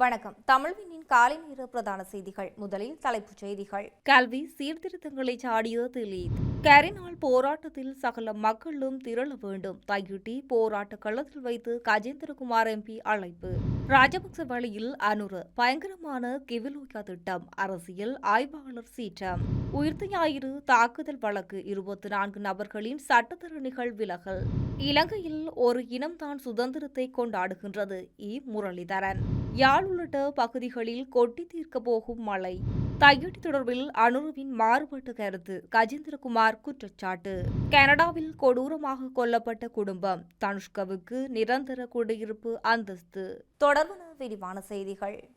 வணக்கம். தமிழ்வினின் காலை நேர பிரதான செய்திகள். முதலில் தலைப்புச் செய்திகள். கல்வி சீர்திருத்தங்களை சாடிய திலீத் கரிநாள் போராட்டத்தில் சகல மக்களும் திரள வேண்டும். தையிட்டி போராட்ட களத்தில் வைத்து கஜேந்திரகுமார் எம்பி அழைப்பு. ராஜபக்ச வழியில் அனுர பயங்கரமான கிவிலோயா திட்டம். அரசியல் ஆய்வாளர் சீற்றம். உயிர்த்த ஞாயிறு தாக்குதல் வழக்கு. இருபத்தி நான்கு நபர்களின் சட்டத்தரணிகள் விலகல். இலங்கையில் ஒரு இனம்தான் சுதந்திரத்தை கொண்டாடுகின்றது. இ. முரளிதரன். யாழ் உள்ளிட்ட பகுதிகளில் கொட்டி தீர்க்க போகும் மழை. தையடி தொடர்பில் அனுருவின் மாறுபட்ட கருத்து. கஜேந்திரகுமார் குற்றச்சாட்டு. கனடாவில் கொடூரமாக கொல்லப்பட்ட குடும்பம். தனுஷ்கவுக்கு நிரந்தர குடியிருப்பு அந்தஸ்து. தொடர்பான விரிவான செய்திகள்.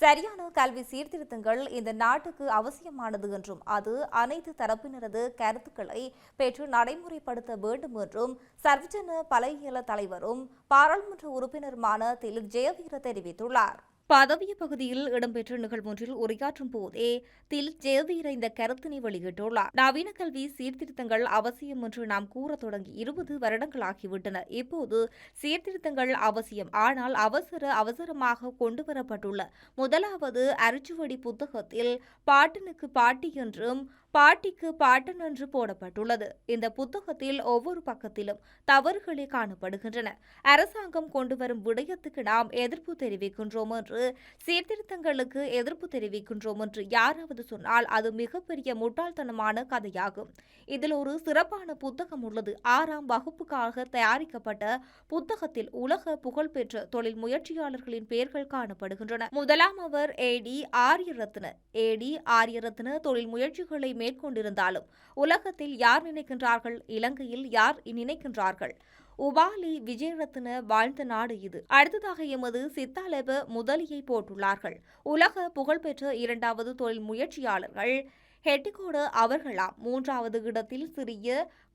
சரியான கல்வி சீர்திருத்தங்கள் இந்த நாட்டுக்கு அவசியமானது என்றும் அது அனைத்து தரப்பினரது கருத்துக்களை பெற்று நடைமுறைப்படுத்த வேண்டும் என்றும் சர்வஜன பலகியல தலைவரும் பாராளுமன்ற உறுப்பினருமான திலீப் ஜெயவீர தெரிவித்துள்ளார். பதவிய பகுதியில் இடம்பெற்ற நிகழ்வொன்றில் உரையாற்றும் போதே தில் ஜெயவீர இந்த கருத்தினை வெளியிட்டுள்ளார். நவீன கல்வி சீர்திருத்தங்கள் அவசியம் என்று நாம் கூற தொடங்கி இருபது வருடங்களாகிவிட்டன. இப்போது சீர்திருத்தங்கள் அவசியம். ஆனால் அவசர அவசரமாக கொண்டுவரப்பட்டுள்ள முதலாவது அரிச்சுவடி புத்தகத்தில் பாட்டனுக்கு பாட்டி என்றும் பாட்டிக்கு பாட்டன் என்று போடப்பட்டுள்ளது. இந்த புத்தகத்தில் ஒவ்வொரு பக்கத்திலும் தவறுகளே காணப்படுகின்றன. அரசாங்கம் கொண்டு வரும் விடயத்துக்கு நாம் எதிர்ப்பு தெரிவிக்கின்றோம் என்று சீர்திருத்தங்களுக்கு எதிர்ப்பு தெரிவிக்கின்றோம் என்று யாராவது சொன்னால் அது மிகப்பெரிய முட்டாள்தனமான கதையாகும். இதில் ஒரு சிறப்பான புத்தகம் உள்ளது. ஆறாம் வகுப்புக்காக தயாரிக்கப்பட்ட புத்தகத்தில் உலக புகழ்பெற்ற தொழில் முயற்சியாளர்களின் பெயர்கள் காணப்படுகின்றன. முதலாம் அவர் ஏடி ஆரியரத்ன. ஏடி ஆரியரத்ன தொழில் முயற்சிகளை மேற்கொண்டிருந்தாலும் உலகத்தில் யார் நினைக்கின்றார்கள்? இலங்கையில் யார் நினைக்கின்றார்கள்? உபாலி விஜயரத்ன வாழ்ந்த நாடு இது. அடுத்ததாக எமது சித்தாலப முதலியை போட்டுள்ளார்கள் உலக புகழ்பெற்ற இரண்டாவது தொழில் முயற்சியாளர்கள் ஹெட்டிகோடு அவர்களாம். மூன்றாவது இடத்தில் சிறிய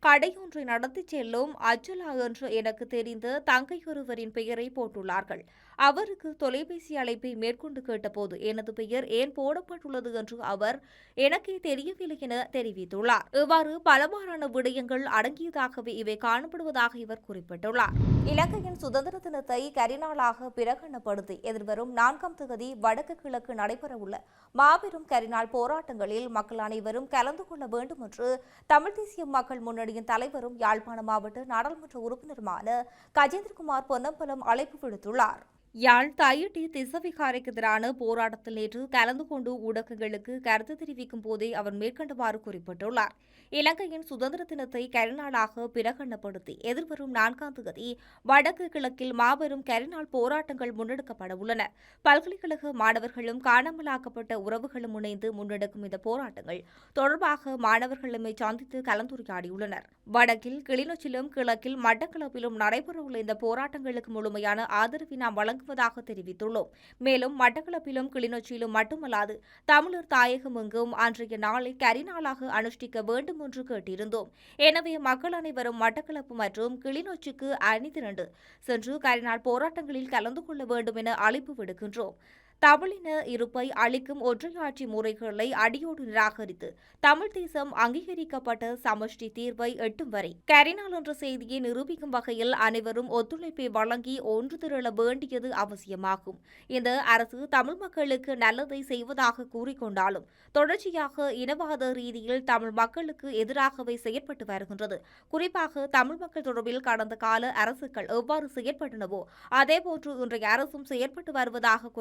கடையொன்றை நடத்தி செல்லும் அச்சலா என்று எனக்கு தெரிந்த தங்கையொருவரின் பெயரை போட்டுள்ளார்கள் அவருக்கு தொலைபேசி அழைப்பை மேற்கொண்டு கேட்டபோது எனது பெயர் ஏன் போடப்பட்டுள்ளது என்று அவர் எனக்கே தெரியவில்லை என தெரிவித்துள்ளார். இவ்வாறு பலவாறான விடயங்கள் அடங்கியதாகவே இவை காணப்படுவதாக இவர் குறிப்பிட்டுள்ளார். இலங்கையின் சுதந்திர தினத்தை கரிநாளாக பிரகடனப்படுத்தி எதிர்வரும் நான்காம் தொகுதி வடக்கு கிழக்கு நடைபெறவுள்ள மாபெரும் கரிநாள் போராட்டங்களில் மக்கள் அனைவரும் கலந்து கொள்ள வேண்டும் என்று தமிழ் தேசிய மக்கள் முன்னணியின் தலைவரும் யாழ்ப்பாண மாவட்ட நாடாளுமன்ற உறுப்பினருமான கஜேந்திரகுமார் பொன்னம்பலம் அழைப்பு விடுத்துள்ளார். யாழ் தையிட்டி திசவிகாரைக்கு எதிரான போராட்டத்தில் நேற்று கலந்து கொண்டு ஊடகங்களுக்கு கருத்து தெரிவிக்கும் போதே அவர் மேற்கண்டவாறு குறிப்பிட்டுள்ளார். இலங்கையின் சுதந்திர தினத்தை கரிநாளாக பிரகடனப்படுத்தி எதிர்வரும் நான்காம் தேதி வடக்கு கிழக்கில் மாபெரும் கரிநாள் போராட்டங்கள் முன்னெடுக்கப்பட உள்ளன. பல்கலைக்கழக மாணவர்களும் காணாமலாக்கப்பட்ட உறவுகளும் இணைந்து முன்னெடுக்கும் இந்த போராட்டங்கள் தொடர்பாக மாணவர்களுமே சந்தித்து கலந்துரையாடியுள்ளனர். வடக்கில் கிளிநொச்சிலும் கிழக்கில் மட்டக்களப்பிலும் நடைபெறவுள்ள இந்த போராட்டங்களுக்கு முழுமையான ஆதரவினால் நாம் வழங்குவதாக தெரிவித்துள்ளோம். மேலும் மட்டக்களப்பிலும் கிளிநொச்சியிலும் மட்டுமல்லாது தமிழர் தாயகம் எங்கும் அன்றைய நாளை கரிநாளாக அனுஷ்டிக்க வேண்டும் என்று கேட்டிருந்தோம். எனவே மக்கள் அனைவரும் மட்டக்களப்பு மற்றும் கிளிநொச்சிக்கு அணி திரண்டு சென்று கரிநாள் போராட்டங்களில் கலந்து கொள்ள வேண்டும் என அழைப்பு விடுக்கின்றோம். தமிழின இருப்பை அளிக்கும் ஒற்றையாட்சி முறைகளை அடியோடு நிராகரித்து தமிழ் தேசம் அங்கீகரிக்கப்பட்ட சமஷ்டி தீர்வை எட்டும் வரை. கரிநாள் என்ற செய்தியை நிரூபிக்கும் வகையில் அனைவரும் ஒத்துழைப்பை வழங்கி ஒன்று திரள வேண்டியது அவசியமாகும். இந்த அரசு தமிழ் மக்களுக்கு நல்லதை செய்வதாக கூறிக்கொண்டாலும் தொடர்ச்சியாக இனவாத ரீதியில் தமிழ் மக்களுக்கு எதிராகவே செயற்பட்டு வருகின்றது. குறிப்பாக தமிழ் மக்கள் தொடர்பில் கடந்த கால அரசுகள் எவ்வாறு செயற்பட்டனவோ அதேபோன்று இன்றைய அரசும் செயற்பட்டு வருவதாக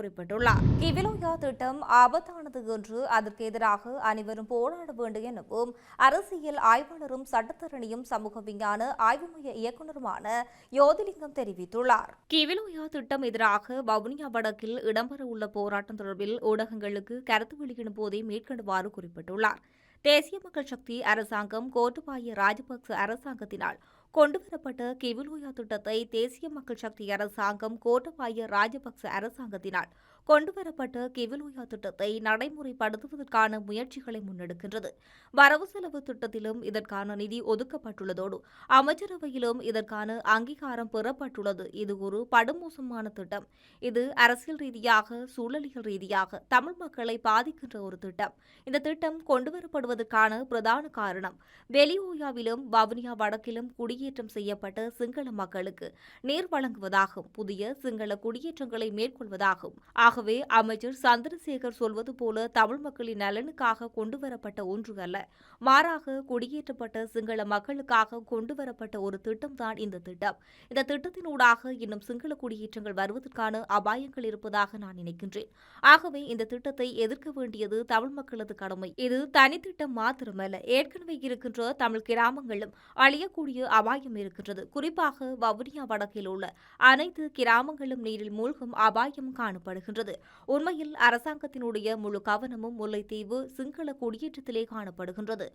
தெரிவித்துள்ளார் கிவிலோயா திட்டம் ஆபத்தானது என்று அதற்கு எதிராக அனைவரும் போராட வேண்டும் எனவும் அரசியல் ஆய்வாளரும் சட்டத்தரணியும் சமூக விஞ்ஞான ஆய்வு மைய இயக்குநருமான யோதிலிங்கம் தெரிவித்துள்ளார். கிவிலோயா திட்டம் எதிராக வவுனியா வடக்கில் இடம்பெறவுள்ள போராட்டம் தொடர்பில் ஊடகங்களுக்கு கருத்து வெளியிடும் போதே மேற்கொண்டுவாறு குறிப்பிட்டுள்ளார். தேசிய மக்கள் சக்தி அரசாங்கம் கோட்டுபாய ராஜபக்ச அரசாங்கத்தினால் கொண்டுவரப்பட்ட கிவிலோயா திட்டத்தை தேசிய மக்கள் சக்தி அரசாங்கம் கோட்டபாய ராஜபக்ச அரசாங்கத்தினால் கொண்டுவரப்பட்ட கிவிலோயா திட்டத்தை நடைமுறைப்படுத்துவதற்கான முயற்சிகளை முன்னெடுக்கின்றது. வரவு செலவு திட்டத்திலும் இதற்கான நிதி ஒதுக்கப்பட்டுள்ளதோடு அமைச்சரவையிலும் இதற்கான அங்கீகாரம் பெறப்பட்டுள்ளது. இது ஒரு படுமோசமான திட்டம். இது அரசியல் ரீதியாக சூழலியல் ரீதியாக தமிழ் மக்களை பாதிக்கின்ற ஒரு திட்டம். இந்த திட்டம் கொண்டுவரப்படுவதற்கான பிரதான காரணம் வெளியோயாவிலும் வவுனியா வடக்கிலும் குடியேற்றம் செய்யப்பட்ட சிங்கள மக்களுக்கு நீர் வழங்குவதாகவும் புதிய சிங்கள குடியேற்றங்களை மேற்கொள்வதாகவும். ஆகவே அமைச்சர் சந்திரசேகர் சொல்வது போல தமிழ் மக்களின் நலனுக்காக கொண்டுவரப்பட்ட ஒன்று அல்ல மாறாக குடியேற்றப்பட்ட சிங்கள மக்களுக்காக கொண்டுவரப்பட்ட ஒரு திட்டம்தான் இந்த திட்டம். இந்த திட்டத்தினூடாக இன்னும் சிங்கள குடியேற்றங்கள் வருவதற்கான அபாயங்கள் இருப்பதாக நான் நினைக்கின்றேன். ஆகவே இந்த திட்டத்தை எதிர்க்க வேண்டியது தமிழ் மக்களது கடமை. இது தனித்திட்டம் மாத்திரமல்ல ஏற்கனவே இருக்கின்ற தமிழ் கிராமங்களும் அழியக்கூடிய அபாய அபாயம் இருக்கின்றது. குறிப்பாக வவுனியா வடக்கில் உள்ள அனைத்து கிராமங்களும் நீரில் மூழ்கும் அபாயம் காணப்படுகின்றது. உண்மையில் அரசாங்கத்தினுடைய முழு கவனமும் முல்லைத்தீவு சிங்கள குடியேற்றத்திலே காணப்படுகின்றது.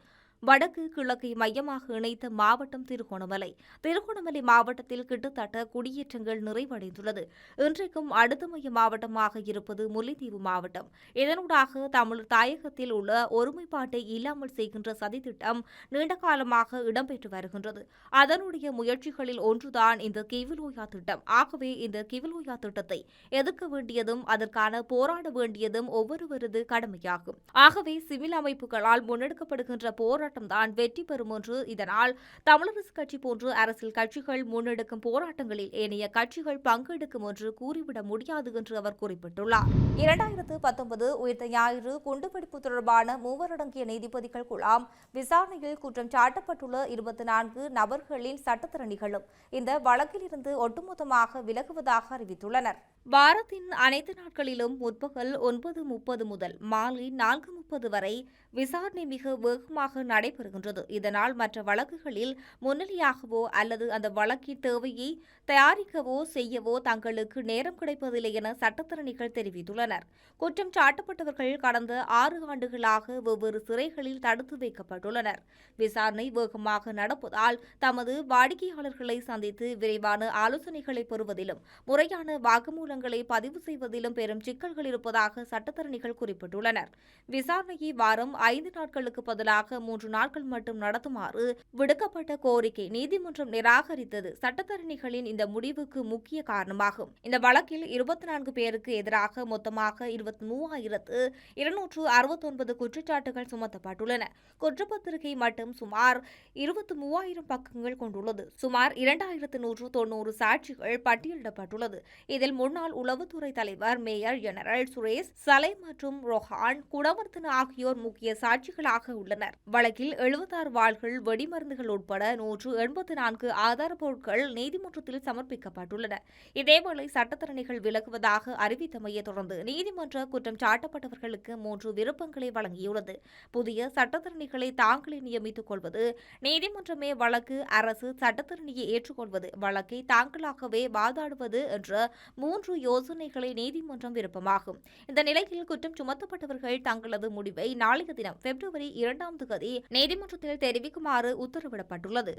வடக்கு கிழக்கை மையமாக இணைத்த மாவட்டம் திருகோணமலை. திருகோணமலை மாவட்டத்தில் கிட்டத்தட்ட குடியேற்றங்கள் நிறைவடைந்துள்ளது. இன்றைக்கும் அடுத்த மைய மாவட்டமாக இருப்பது முல்லைத்தீவு மாவட்டம். இதனூடாக தமிழர் தாயகத்தில் உள்ள ஒருமைப்பாட்டை இல்லாமல் செய்கின்ற சதித்திட்டம் நீண்ட காலமாக இடம்பெற்று வருகின்றது. அதனுடைய முயற்சிகளில் ஒன்றுதான் இந்த கிவிலோயா திட்டம். ஆகவே இந்த கிவிலோயா திட்டத்தை எதிர்க்க வேண்டியதும் அதற்கான போராட வேண்டியதும் ஒவ்வொருவரது கடமையாகும். ஆகவே சிவில் அமைப்புகளால் முன்னெடுக்கப்படுகின்ற போராட்டம்தான் வெற்றி பெறும் என்று. இதனால் தமிழரசு கட்சி போன்று அரசியல் கட்சிகள் முன்னெடுக்கும் போராட்டங்களில் ஏனைய கட்சிகள் பங்கெடுக்கும் என்று கூறிவிட முடியாது என்று அவர் குறிப்பிட்டுள்ளார். இரண்டாயிரத்து பத்தொன்பது உயிர்த்த ஞாயிறு குண்டுவெடிப்பு தொடர்பான மூவரடங்கிய நீதிபதிகள் குழாம் விசாரணையில் குற்றம் சாட்டப்பட்டுள்ள இருபத்தி நான்கு நபர்களின் சட்டத்திறனிகளும் இந்த வழக்கிலிருந்து ஒட்டுமொத்தமாக விலகுவதாக அறிவித்துள்ளனர். வாரத்தின் அனைத்து நாட்களிலும் முற்பகல் ஒன்பது முப்பது முதல் மாலை நான்கு அறிவிப்பது வரை விசாரணை மிக வேகமாக நடைபெறுகின்றது. இதனால் மற்ற வழக்குகளில் முன்னிலையாகவோ அல்லது அந்த வழக்கின் தேவையை தயாரிக்கவோ செய்யவோ தங்களுக்கு நேரம் கிடைப்பதில்லை என சட்டத்திறனிகள் தெரிவித்துள்ளனர். குற்றம் சாட்டப்பட்டவர்கள் கடந்த ஆறு ஆண்டுகளாக வெவ்வேறு சிறைகளில் தடுத்து வைக்கப்பட்டுள்ளனர். விசாரணை வேகமாக நடப்பதால் தமது வாடிக்கையாளர்களை சந்தித்து விரைவான ஆலோசனைகளை பெறுவதிலும் முறையான வாக்குமூலங்களை பதிவு செய்வதிலும் பெரும் சிக்கல்கள் இருப்பதாக சட்டத்தரணிகள் குறிப்பிட்டுள்ளனர். விசாரணையை வாரம் ஐந்து நாட்களுக்கு பதிலாக மூன்று நாட்கள் மட்டும் நடத்துமாறு விடுக்கப்பட்ட கோரிக்கை நீதிமன்றம் நிராகரித்தது. சட்டத்தரணிகளின் இந்த முடிவுக்கு முக்கிய காரணமாகும். இந்த வழக்கில் இருபத்தி நான்கு பேருக்கு எதிராக மொத்தமாக இருபத்தி மூவாயிரத்து இருநூற்று அறுபத்தொன்பது குற்றச்சாட்டுகள் சுமத்தப்பட்டுள்ளன. குற்றப்பத்திரிகை மட்டும் சுமார் இருபத்தி மூவாயிரம் பக்கங்கள் கொண்டுள்ளது. சுமார் இரண்டாயிரத்து நூற்று தொன்னூறு சாட்சிகள் பட்டியலிடப்பட்டுள்ளது. இதில் முன்னாள் உளவுத்துறை தலைவர் மேயர் ஜெனரல் சுரேஷ் சலை மற்றும் ரொஹான் குணவர்த்தன ஆகியோர் முக்கிய சாட்சிகளாக உள்ளனர். வழக்கில் எழுபத்தாறு வாள்கள் வெடிமருந்துகள் உட்பட நூற்று எண்பத்தி நான்கு ஆதார பொருட்கள் நீதிமன்றத்தில் சமர்ப்பிக்கப்பட்டுள்ளன. இதேவேளை சட்டத்தரணிகள் விலகுவதாக அறிவித்தமையை தொடர்ந்து நீதிமன்ற குற்றம் சாட்டப்பட்டவர்களுக்கு மூன்று விருப்பங்களை வழங்கியுள்ளது. புதிய சட்டத்தரணிகளை தாங்களே நியமித்துக் கொள்வது நீதிமன்றமே வழக்கு அரசு சட்டத்தரணியை ஏற்றுக்கொள்வது வழக்கை தாங்களாகவே வாதாடுவது என்ற மூன்று யோசனைகளை நீதிமன்றம் விருப்பமாகும். இந்த நிலையில் குற்றம் சுமத்தப்பட்டவர்கள் தங்களது முடிவை நாளைய தினம் பிப்ரவரி இரண்டாம் தேதி நீதிமன்றத்தில் தெரிவிக்குமாறு உத்தரவிடப்பட்டுள்ளது.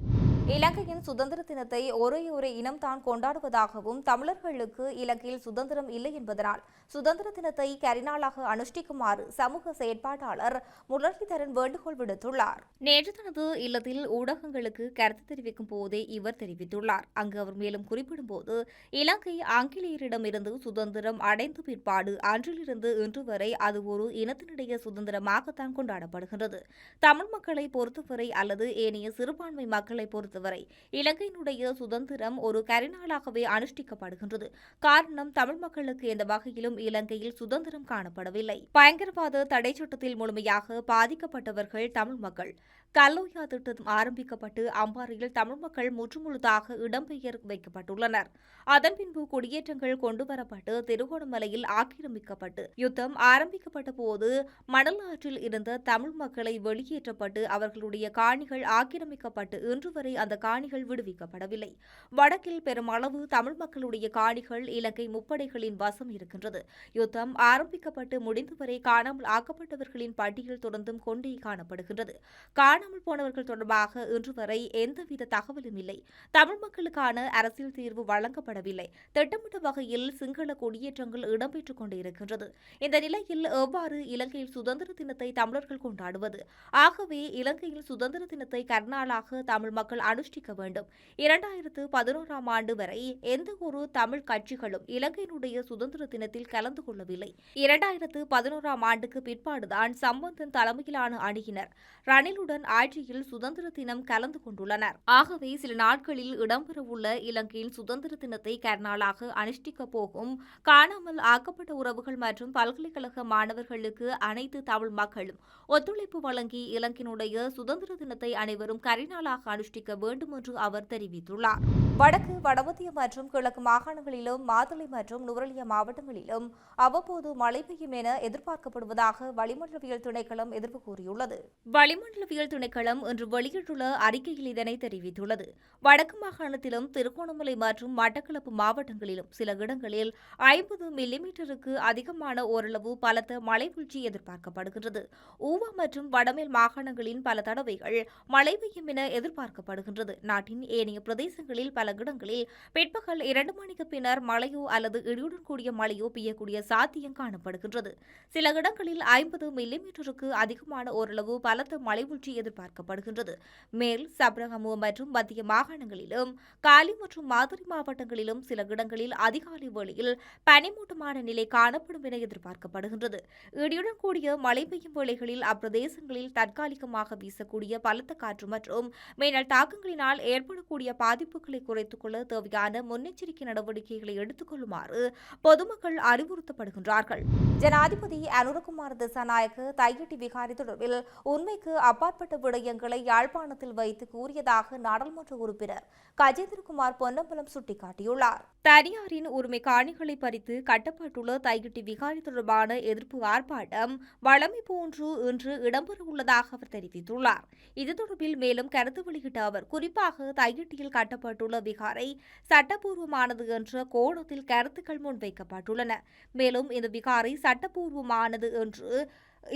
இலங்கையின் சுதந்திர தினத்தை ஒரே ஒரு இனம்தான் கொண்டாடுவதாகவும் தமிழர்களுக்கு இலங்கையில் சுதந்திரம் இல்லை என்பதனால் சுதந்திர தினத்தை கரிநாளாக அனுஷ்டிக்குமாறு சமூக செயற்பாட்டாளர் முரளிதரன் வேண்டுகோள் விடுத்துள்ளார். நேற்று தனது இல்லத்தில் ஊடகங்களுக்கு கருத்து தெரிவிக்கும் போதே இவர் தெரிவித்துள்ளார். அங்கு அவர் மேலும் குறிப்பிடும்போது இலங்கை ஆங்கிலேயரிடமிருந்து சுதந்திரம் அடைந்த பிற்பாடு அன்றிலிருந்து இன்று வரை அது ஒரு இனத்தினுடைய சுதந்திரமாகத்தான் கொண்டாடப்படுகின்றது. தமிழ் மக்களை பொறுத்தவரை அல்லது ஏனைய சிறுபான்மை மக்களை பொறுத்தவரை இலங்கையினுடைய சுதந்திரம் ஒரு கரிநாளாகவே அனுஷ்டிக்கப்படுகின்றது. காரணம் தமிழ் மக்களுக்கு எந்த வகையிலும் இலங்கையில் சுதந்திரம் காணப்படவில்லை. பயங்கரவாத தடை சட்டத்தில் முழுமையாக பாதிக்கப்பட்டவர்கள் தமிழ் மக்கள். கல்லோயா திட்டம் ஆரம்பிக்கப்பட்டு அம்பாறையில் தமிழ் மக்கள் முற்றுமுழுதாக இடம்பெயர் வைக்கப்பட்டுள்ளனர். அதன் பின்பு குடியேற்றங்கள் கொண்டுவரப்பட்டு திருகோணமலையில் ஆக்கிரமிக்கப்பட்டு யுத்தம் ஆரம்பிக்கப்பட்ட போது மணல் ஆற்றில் இருந்த தமிழ் மக்களை வெளியேற்றப்பட்டு அவர்களுடைய காணிகள் ஆக்கிரமிக்கப்பட்டு இன்று வரை அந்த காணிகள் விடுவிக்கப்படவில்லை. வடக்கில் பெருமளவு தமிழ் மக்களுடைய காணிகள் இலங்கை முப்படைகளின் வசம் இருக்கின்றது. யுத்தம் ஆரம்பிக்கப்பட்டு முடிந்தவரை காணாமல் ஆக்கப்பட்டவர்களின் பட்டியல் தொடர்ந்தும் கொண்டே காணப்படுகின்றது. காணாமல் போனவர்கள் தொடர்பாக இன்று வரை எந்தவித தகவலும் இல்லை. தமிழ் மக்களுக்கான அரசியல் தீர்வு வழங்கப்படவில்லை. திட்டமிட்ட வகையில் சிங்கள குடியேற்றங்கள் இடம்பெற்றுக் கொண்டிருக்கின்றது. இந்த நிலையில் எவ்வாறு இலங்கையில் சுதந்திர தினத்தை தமிழர்கள் கொண்டாடுவது? ஆகவே இலங்கையில் சுதந்திர தினத்தை கர்நாளாக தமிழ் மக்கள் அனுஷ்டிக்க வேண்டும். இரண்டாயிரத்து பதினோராம் ஆண்டு வரை எந்த ஒரு தமிழ் கட்சிகளும் இலங்கையினுடைய சுதந்திர தினத்தில் கலந்து கொள்ளவில்லை. இரண்டாயிரத்து பதினோராம் ஆண்டுக்கு பிற்பாடுதான் சம்பந்தன் தலைமையிலான அணியினர் ரணிலுடன் ஆட்சியில் சுதந்திர தினம் கலந்து கொண்டுள்ளனர். ஆகவே சில நாட்களில் இடம்பெறவுள்ள இலங்கையின் சுதந்திர தினத்தை கர்நாளாக அனுஷ்டிக்கப் போகும் காணாமல் ஆக்கப்பட்ட உறவுகள் மற்றும் பல்கலைக்கழக மாணவர்களுக்கு அனைத்து தமிழ் மக்களும் ஒத்துழைப்பு வழங்கி இலங்கையினுடைய சுதந்திர தினத்தை அனைவரும் கரிநாளாக அனுஷ்டிக்க வேண்டும் என்று அவர் தெரிவித்துள்ளார். வடக்கு வடமத்திய மற்றும் கிழக்கு மாகாணங்களிலும் மாதுளை மற்றும் நுவரலிய மாவட்டங்களிலும் அவ்வப்போது மழை பெய்யும் என எதிர்பார்க்கப்படுவதாக வளிமண்டலவியல் திணைக்களம் எதிர்ப்பு கூறியுள்ளது. வளிமண்டலவியல் திணைக்களம் இன்று வெளியிட்டுள்ள அறிக்கையில் இதனை தெரிவித்துள்ளது. வடக்கு மாகாணத்திலும் திருகோணமலை மற்றும் மட்டக்களப்பு மாவட்டங்களிலும் சில இடங்களில் ஐம்பது மில்லிமீட்டருக்கு அதிகமான ஓரளவு பலத்த மழை வீழ்ச்சி எதிர்பார்க்கப்படுகின்றது. ஊவா மற்றும் வடமேல் மாகாணங்களின் பல தடவைகள் மழை பெய்யும் என எதிர்பார்க்கப்படுகின்றது. நாட்டின் ஏனைய பிரதேசங்களில் பல இடங்களில் பிற்பகல் இரண்டு மணிக்கு பின்னர் மழையோ அல்லது இடியுடன் கூடிய மழையோ பெய்யக்கூடிய சாத்தியம் காணப்படுகின்றது. சில இடங்களில் ஐம்பது மில்லிமீட்டருக்கு அதிகமான ஓரளவு பலத்த மழை வீழ்ச்சி எதிர்பார்க்கப்படுகின்றது. மேல் சப்ரகமு மற்றும் மத்திய மாகாணங்களிலும் காலி மற்றும் மாதிரி மாவட்டங்களிலும் சில இடங்களில் அதிகாலை வேளையில் பனிமூட்டமான நிலை காணப்படும் என எதிர்பார்க்கப்படுகின்றது. இடியுடன் கூடிய மழை பெய்யும் வேளைகளில் அப்பிரதேசங்களில் தற்காலிகமாக வீசக்கூடிய பலத்த காற்று மற்றும் மின்னல் தாக்கங்களினால் ஏற்படக்கூடிய பாதிப்புகளை குறைத்துக் கொள்ள தேவையான முன்னெச்சரிக்கை நடவடிக்கைகளை எடுத்துக் கொள்ளுமாறு பொதுமக்கள் அறிவுறுத்தப்படுகின்றார்கள். ஜனாதிபதி அனுரகுமார் திசாநாயக்கு தையிட்டி விகாரி தொடர்பில் உண்மைக்கு அப்பாற்பட்ட விடயங்களை யாழ்ப்பாணத்தில் வைத்து கூறியதாக நாடாளுமன்ற உறுப்பினர் கஜேந்திரகுமார் பொன்னம்பலம் சுட்டிக்காட்டியுள்ளார். தனியாரின் உரிமை காணிகளை பறித்து கட்டப்பட்டுள்ள தையிட்டி விகாரி தொடர்பான எதிர்ப்பு ஆர்ப்பாட்டம் வளமை போன்று இன்று இடம்பெறவுள்ளதாக அவர் தெரிவித்துள்ளார். இது தொடர்பில் மேலும் கருத்து வெளியிட்ட அவர் குறிப்பாக தையிட்டியில் கட்டப்பட்டுள்ள விகாரை சட்டப்பூர்வமானது என்ற கோணத்தில் கருத்துக்கள் முன்வைக்கப்பட்டுள்ளன. மேலும் இந்த விகாரை சட்டப்பூர்வமானது என்று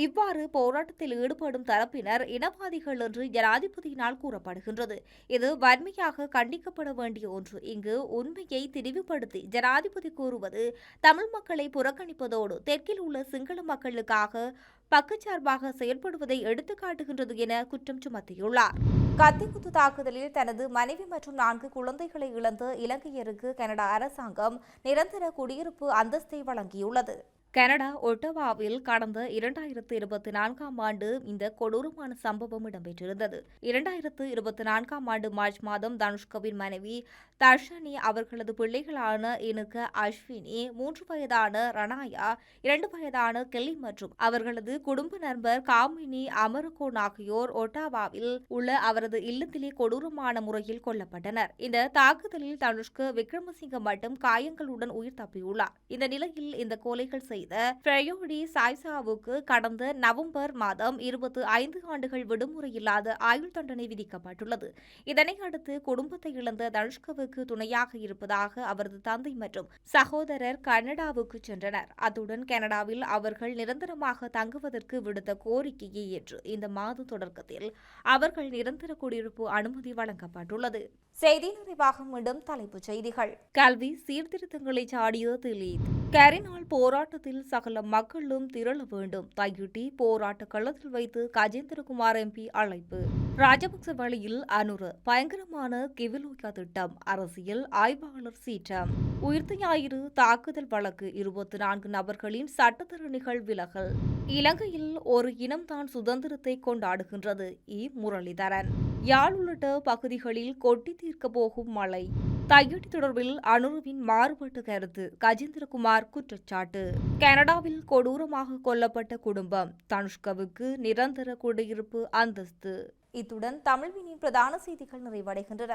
இவ்வாறு போராட்டத்தில் ஈடுபடும் தரப்பினர் இனவாதிகள் என்று ஜனாதிபதியினால் கூறப்படுகின்றது. இது வன்மையாக கண்டிக்கப்பட வேண்டிய ஒன்று. இங்கு உண்மையை திரிவுபடுத்தி ஜனாதிபதி கூறுவது தமிழ் மக்களை புறக்கணிப்பதோடு தெற்கில் உள்ள சிங்கள மக்களுக்காக பக்கச்சார்பாக செயல்படுவதை எடுத்துக்காட்டுகின்றது என குற்றம் சுமத்தியுள்ளார். கத்திக்குத்து தாக்குதலில் தனது மனைவி மற்றும் நான்கு குழந்தைகளை இழந்த இலங்கையருக்கு கனடா அரசாங்கம் நிரந்தர குடியிருப்பு அந்தஸ்தை வழங்கியுள்ளது. கனடா ஒட்டவாவில் கடந்த இரண்டாயிரத்து இருபத்தி நான்காம் ஆண்டு இந்த கொடூரமான சம்பவம் இடம்பெற்றிருந்தது. இரண்டாயிரத்து இருபத்தி நான்காம் ஆண்டு மார்ச் மாதம் தனுஷ்கவின் மனைவி தர்ஷனி அவர்களது பிள்ளைகளான இனுக்கு அஸ்வினி மூன்று வயதான ரணாயா இரண்டு வயதான கெல்லி மற்றும் அவர்களது குடும்ப நண்பர் காமினி அமரகோன் ஆகியோர் ஒட்டாவாவில் உள்ள அவரது இல்லத்திலே கொடூரமான முறையில் கொல்லப்பட்டனர். இந்த தாக்குதலில் தனுஷ்க விக்ரமசிங்க மட்டும் காயங்களுடன் உயிர் தப்பியுள்ளார். இந்த நிலையில் இந்த கொலைகள் செய்த பிரயோடி சாய்சாவுக்கு கடந்த நவம்பர் மாதம் இருபத்தி ஐந்து ஆண்டுகள் விடுமுறை இல்லாத ஆயுள் தண்டனை விதிக்கப்பட்டுள்ளது. இதனை அடுத்து குடும்பத்தை இழந்த தனுஷ்கவுக்கு அவருக்கு துணையாக இருப்பதாக அவரது தந்தை மற்றும் சகோதரர் கனடாவுக்கு சென்றனர். அத்துடன் கனடாவில் அவர்கள் நிரந்தரமாக தங்குவதற்கு விடுத்த கோரிக்கையை ஏற்று இந்த மாத தொடக்கத்தில் அவர்கள் நிரந்தர குடியிருப்பு அனுமதி வழங்கப்பட்டுள்ளது. செய்தி நிறைவாக மீண்டும் தலைப்புச் செய்திகள். கல்வி சீர்திருத்தங்களை சாடிய திலீத் கரிநாள் போராட்டத்தில் சகல மக்களும் திரள வேண்டும். தையிட்டி போராட்ட களத்தில் வைத்து கஜேந்திரகுமார் எம்பி அழைப்பு. ராஜபக்ச வழியில் அனுறு பயங்கரமான கிவிலோயா திட்டம் அரசியல் ஆய்வாளர் சீற்றம். உயிர்த்த ஞாயிறு தாக்குதல் வழக்கு இருபத்தி நான்கு நபர்களின் சட்டத்தரணிகள் விலகல். இலங்கையில் ஒரு இனம்தான் சுதந்திரத்தை கொண்டாடுகின்றது இ. முரளிதரன். யாழ் உள்ளிட்ட பகுதிகளில் கொட்டி தீர்க்க போகும் மழை. தையடி தொடர்பில் அனுருவின் மாறுபட்ட கருத்து கஜேந்திரகுமார் குற்றச்சாட்டு. கனடாவில் கொடூரமாக கொல்லப்பட்ட குடும்பம் தனுஷ்கவுக்கு நிரந்தர குடியிருப்பு அந்தஸ்து. இத்துடன் தமிழ்வினின் பிரதான செய்திகள் நிறைவடைகின்றன.